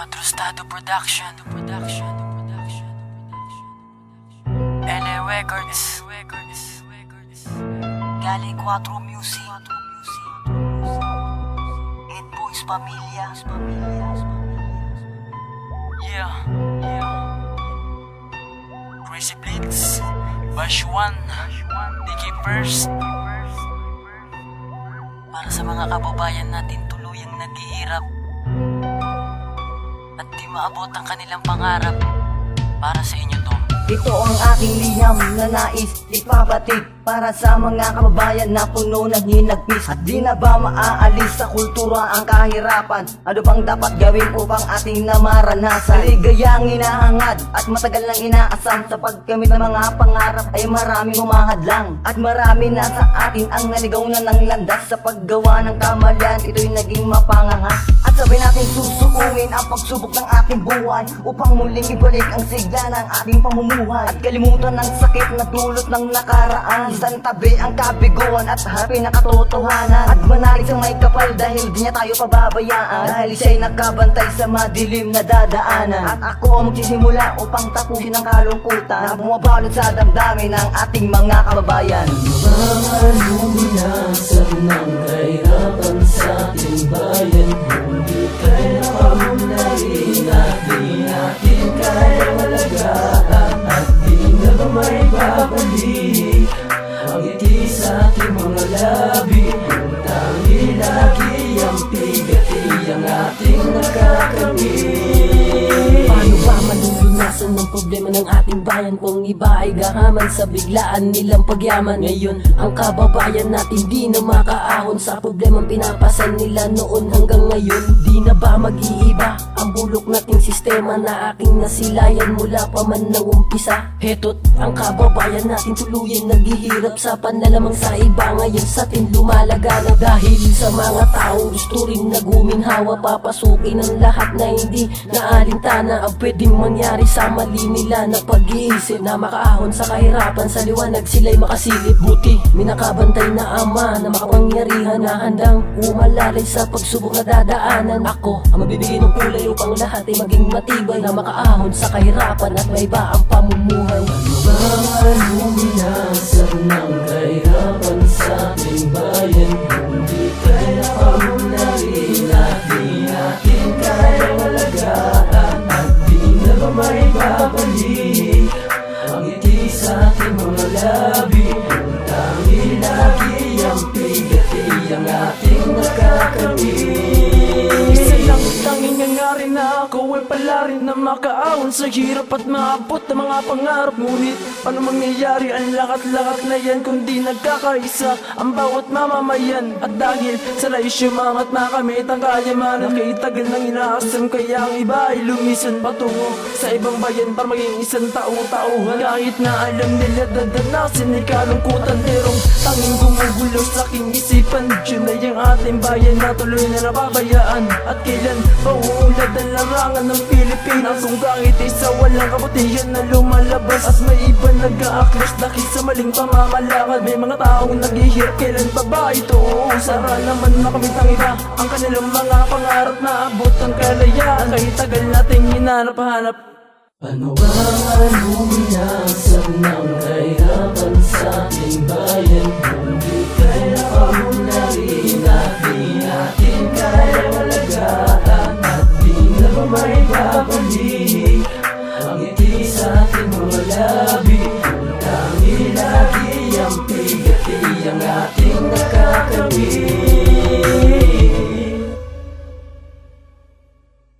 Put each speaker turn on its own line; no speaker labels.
Quadrustado Production. Production. Production. LA Records. Galing 4 Music. 8 Boys Pamilya. Yeah. Crazy Blitz. Bash 1. Dicky First. Para sa mga kababayan natin tuluyang naghihirap maabot ang kanilang pangarap. Para sa inyo.
Ito ang aking liham na nais ipabatid Para sa mga kababayan na puno ng hinagpis. At di na ba maaalis sa kultura ang kahirapan? Ano bang dapat gawin upang ating na maranasan? Ligayang inahangad at matagal nang inaasam Sa pagkamit ng mga pangarap ay maraming humahadlang At marami na sa atin ang naligaw na ng landas Sa paggawa ng kamalian. Ito'y naging mapangangas. At sabay natin susuungin ang pagsubok ng ating buhay Upang muling ibalik ang sigla ng ating pamumuhay At kalimutan ang sakit na dulot ng nakaraan. Isang tabi ang kabiguan at harapin ang katotohanan. At manalig sa may kapal dahil di niya tayo pababayaan. Dahil siya'y nakabantay sa madilim na dadaanan. At ako ang magsisimula upang tapusin ang kalungkutan. Na bumabalot sa damdamin ng ating mga kababayan.
Luminasan ng kahirapan sa ating bayan may babalik Ang ngiti sa ating mga labi Ang tangi lagi ang pigati ang ating nakakawin Paano ba malulunasan ng problema ng ating bayan Kung iba ay gahaman sa biglaan nilang pagyaman? Ngayon ang kababayan natin di na makaahon Sa problemang pinapasan nila noon hanggang ngayon. Di na ba mag-iiba sistema Na aking nasilayan mula pa man ng umpisa. Heto't ang kababayan natin tuluyan naghihirap Sa panlalamang sa iba. Ngayon sa atin lumalaga na Dahil sa mga taong gusto rin naguminhawa Papasukin ang lahat na hindi naalintana Ang pwedeng mangyari sa mali nila na pag-iisip Na makaahon sa kahirapan. Sa liwanag sila'y makasilip. Buti minakabantay na ama na makapangyarihan Na handang umalalay sa pagsubok na dadaanan. Ako ang mabibigay ng kulay upang lahat ay maging matibay Na makaahon sa kahirapan at may iba ang pamumuhay? Luminasan ng kahirapan sa ating bayan Hindi kaya pamunahin at di natin kaya malagaan At di na ba may babalik Ang ngiti sa ating mga labi Ang tangi lagi
na makaahon sa hirap at maabot ang mga pangarap. Ngunit paano mangyayari? Ang lakat-lakat na yan kung di nagkakaisa. Ang bawat mamamayan At dahil sa naisyumang at makamit ang kayamanan. Nakitagal ng inaasam kaya ang iba ay lumisan patungo sa ibang bayan para maging isang tao-tauhan. Kahit na alam nila dadanasin ay kalungkutan Merong tanging gumugulaw sa aking isipan. Yun ay ang ating bayan na tuloy na napabayaan At kailan mauulad ang larangan ng Pilipinas Kung kahit isa walang kabutihan na lumalabas. At may iba nag-aaklas dahil sa maling pamamalakad May mga taong naghihirap kailan pa ba ito? Sara naman makamit ang iba. Ang kanilang mga pangarap na abot ang kalayaan. Kahit tagal nating hinanap-hanap
Ano ba ang luminasan ng kahirapan sa ating bayan Hindi